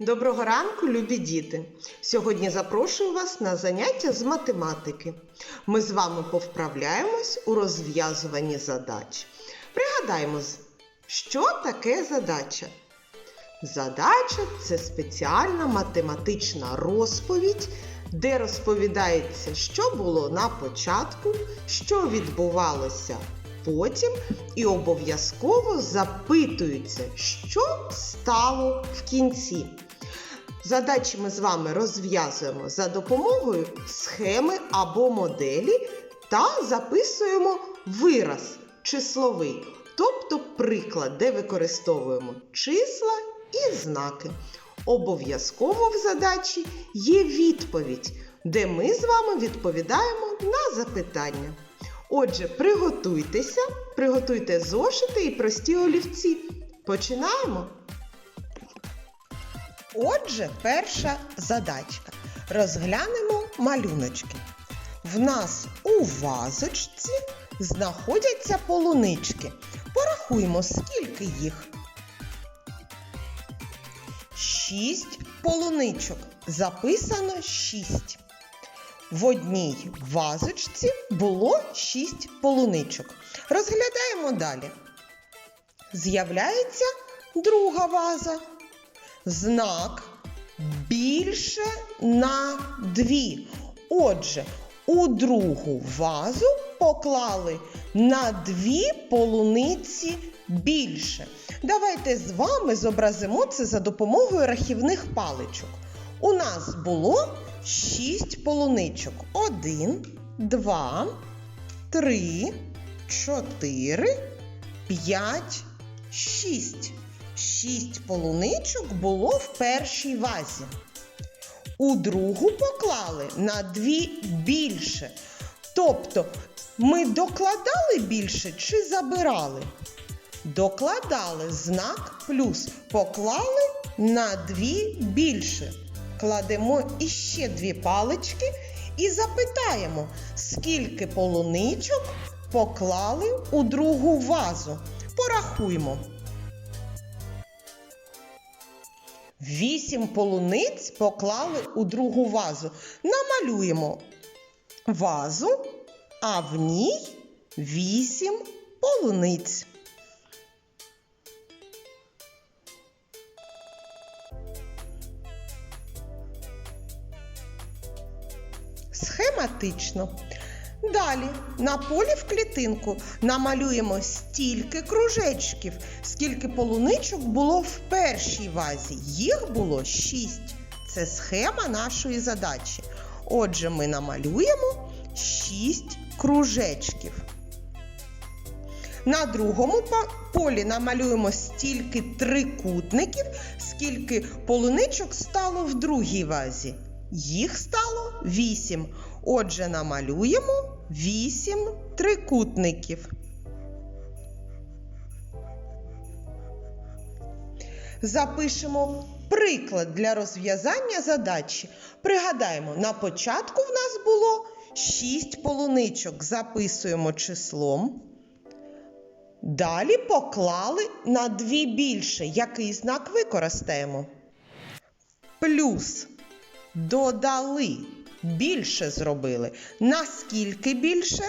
Доброго ранку, любі діти! Сьогодні запрошую вас на заняття з математики. Ми з вами повправляємось у розв'язуванні задач. Пригадаємо, що таке задача. Задача це спеціальна математична розповідь, де розповідається, що було на початку, що відбувалося потім, і обов'язково запитується, що стало в кінці. Задачі ми з вами розв'язуємо за допомогою схеми або моделі та записуємо вираз числовий, тобто приклад, де використовуємо числа і знаки. Обов'язково в задачі є відповідь, де ми з вами відповідаємо на запитання. Отже, приготуйтеся, приготуйте зошити і прості олівці. Починаємо. Отже, перша задачка. Розглянемо малюночки. В нас у вазочці знаходяться полунички. Порахуємо, скільки їх. Шість полуничок. Записано шість. В одній вазочці було шість полуничок. Розглядаємо далі. З'являється друга ваза. Знак більше на дві. Отже, у другу вазу поклали на дві полуниці більше. Давайте з вами зобразимо це за допомогою рахівних паличок. У нас було шість полуничок. Один, два, три, чотири, п'ять, шість. Шість полуничок було в першій вазі. У другу поклали на дві більше. Тобто ми докладали більше чи забирали? Докладали знак плюс, поклали на дві більше. Кладемо іще дві палички і запитаємо, скільки полуничок поклали у другу вазу. Порахуємо. Вісім полуниць поклали у другу вазу. Намалюємо вазу, а в ній вісім полуниць. Схематично. Далі на полі в клітинку намалюємо стільки кружечків, скільки полуничок було в першій вазі. Їх було шість. Це схема нашої задачі. Отже, ми намалюємо шість кружечків. На другому полі намалюємо стільки трикутників, скільки полуничок стало в другій вазі. Їх стало вісім. Отже, намалюємо вісім трикутників. Запишемо приклад для розв'язання задачі. Пригадаємо, на початку в нас було 6 полуничок. Записуємо числом. Далі поклали на дві більше. Який знак використаємо? Плюс. Додали. Більше зробили. Наскільки більше?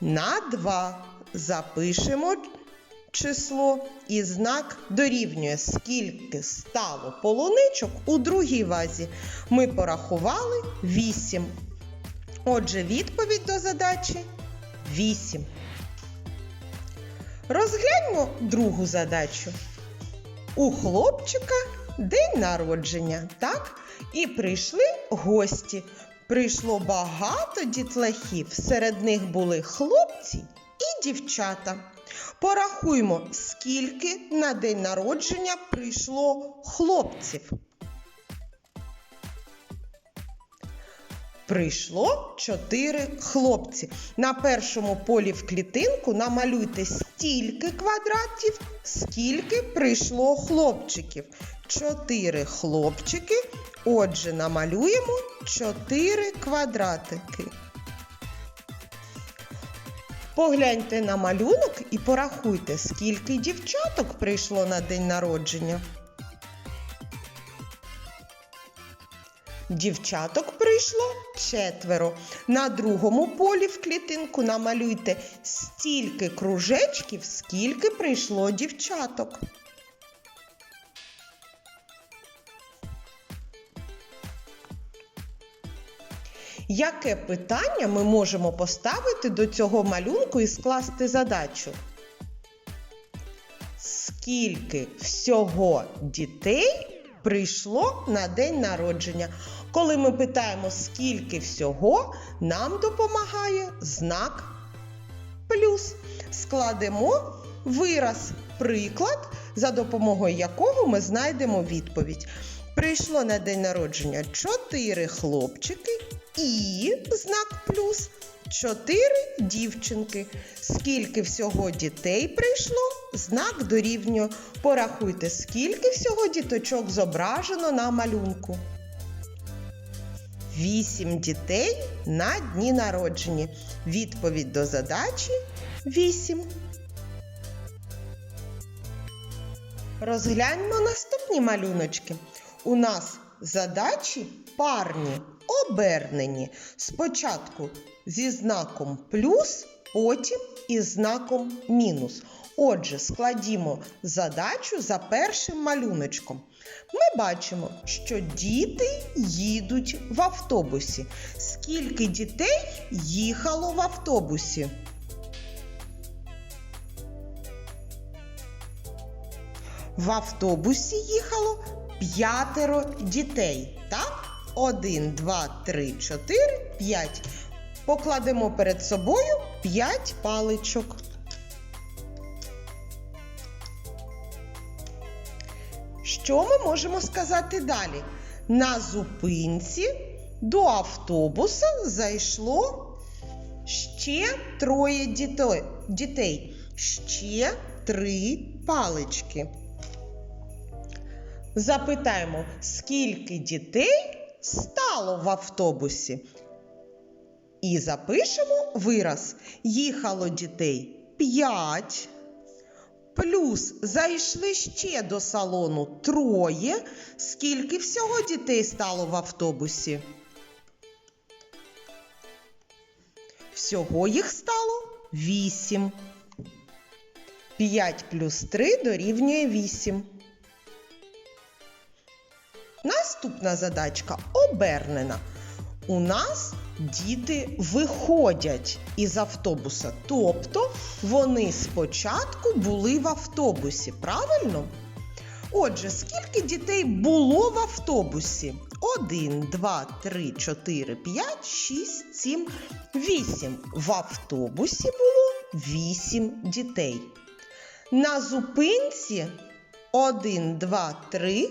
На 2. Запишемо число і знак дорівнює, скільки стало полуничок у другій вазі. Ми порахували 8. Отже, відповідь до задачі 8. Розгляньмо другу задачу. У хлопчика день народження, так? І прийшли гості. Прийшло багато дітлахів. Серед них були хлопці і дівчата. Порахуймо, скільки на день народження прийшло хлопців. Прийшло чотири хлопці. На першому полі в клітинку намалюйте стільки квадратів, скільки прийшло хлопчиків. Чотири хлопчики. Отже, намалюємо чотири квадратики. Погляньте на малюнок і порахуйте, скільки дівчаток прийшло на день народження. Дівчаток прийшло четверо. На другому полі в клітинку намалюйте стільки кружечків, скільки прийшло дівчаток. Яке питання ми можемо поставити до цього малюнку і скласти задачу? Скільки всього дітей прийшло на день народження? Коли ми питаємо, скільки всього, нам допомагає знак плюс. Складемо вираз, приклад, за допомогою якого ми знайдемо відповідь. Прийшло на день народження 4 хлопчики і знак плюс 4 дівчинки. Скільки всього дітей прийшло? Знак дорівнює. Порахуйте, скільки всього діточок зображено на малюнку. Вісім дітей на дні народження. Відповідь до задачі 8. Розгляньмо наступні малюночки. У нас задачі парні, обернені. Спочатку зі знаком плюс, потім із знаком мінус. Отже, складімо задачу за першим малюночком. Ми бачимо, що діти їдуть в автобусі. Скільки дітей їхало в автобусі? В автобусі їхало п'ятеро дітей. Так? Один, два, три, чотири, п'ять. Покладемо перед собою п'ять паличок. Що ми можемо сказати далі? На зупинці до автобуса зайшло ще троє дітей. Ще три палички. Запитаємо, скільки дітей стало в автобусі? І запишемо вираз. Їхало дітей 5. Плюс зайшли ще до салону троє. Скільки всього дітей стало в автобусі? Всього їх стало 8. 5 плюс 3 дорівнює 8. Наступна задачка обернена. У нас діти виходять із автобуса. Тобто вони спочатку були в автобусі, правильно? Отже, скільки дітей було в автобусі? 1, 2, 3, 4, 5, 6, 7, 8. В автобусі було 8 дітей. На зупинці 1, 2, 3,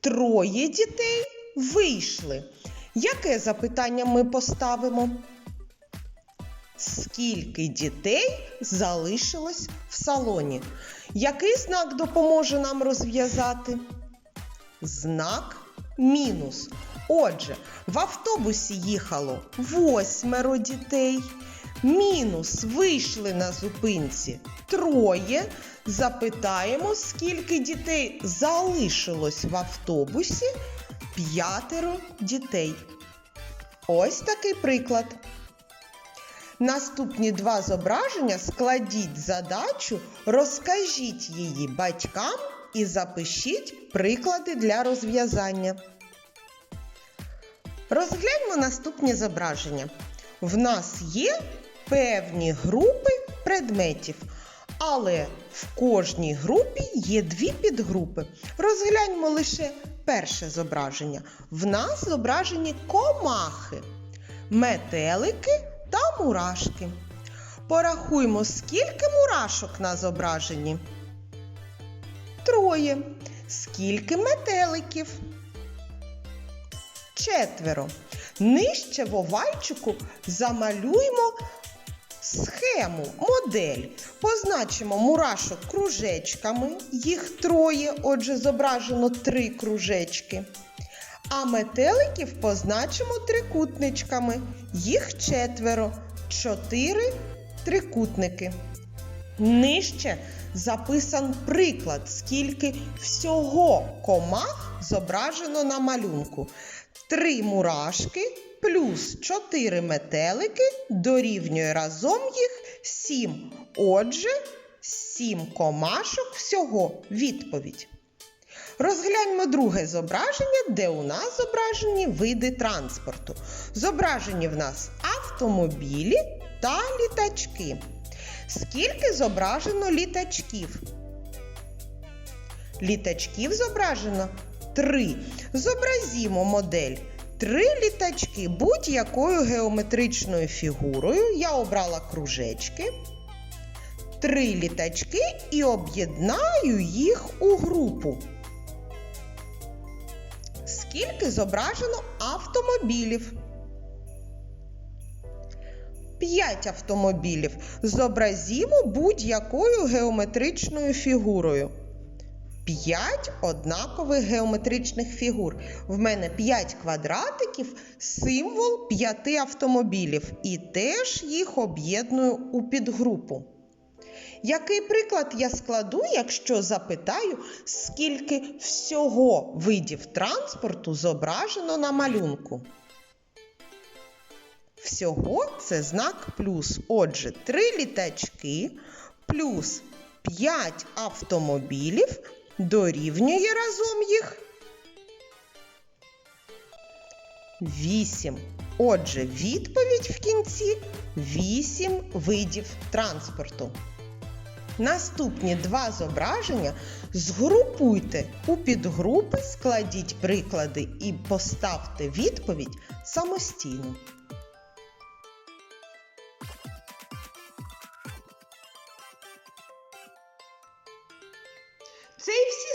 троє дітей вийшли. Яке запитання ми поставимо? Скільки дітей залишилось в салоні? Який знак допоможе нам розв'язати? Знак мінус. Отже, в автобусі їхало восьмеро дітей. Мінус вийшли на зупинці троє. Запитаємо, скільки дітей залишилось в автобусі? П'ятеро дітей. Ось такий приклад. Наступні два зображення складіть задачу, розкажіть її батькам і запишіть приклади для розв'язання. Розгляньмо наступні зображення. В нас є певні групи предметів, але в кожній групі є дві підгрупи. Розгляньмо лише перше зображення. В нас зображені комахи, метелики та мурашки. Порахуймо, скільки мурашок на зображенні. Троє. Скільки метеликів? Четверо. Нижче в овальчику замалюємо схему, модель. Позначимо мурашок кружечками, їх троє, отже, зображено три кружечки. А метеликів позначимо трикутничками, їх четверо, чотири трикутники. Нижче записан приклад, скільки всього комах зображено на малюнку. 3 мурашки плюс 4 метелики дорівнює разом їх 7. Отже, 7 комашок всього. Відповідь. Розгляньмо друге зображення, де у нас зображені види транспорту. Зображені в нас автомобілі та літачки. Скільки зображено літачків? Літачків зображено три. Зобразімо модель. Три літачки будь-якою геометричною фігурою. Я обрала кружечки. Три літачки і об'єднаю їх у групу. Скільки зображено автомобілів? П'ять автомобілів. Зобразімо будь-якою геометричною фігурою. П'ять однакових геометричних фігур. В мене 5 квадратиків, символ п'яти автомобілів. І теж їх об'єдную у підгрупу. Який приклад я складу, якщо запитаю, скільки всього видів транспорту зображено на малюнку? Всього це знак плюс. Отже, 3 літачки плюс 5 автомобілів дорівнює разом їх 8. Отже, відповідь в кінці 8 видів транспорту. Наступні два зображення згрупуйте у підгрупи, складіть приклади і поставте відповідь самостійно.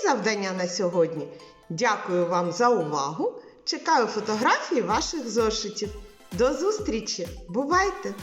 Завдання на сьогодні. Дякую вам за увагу. Чекаю фотографії ваших зошитів. До зустрічі! Бувайте!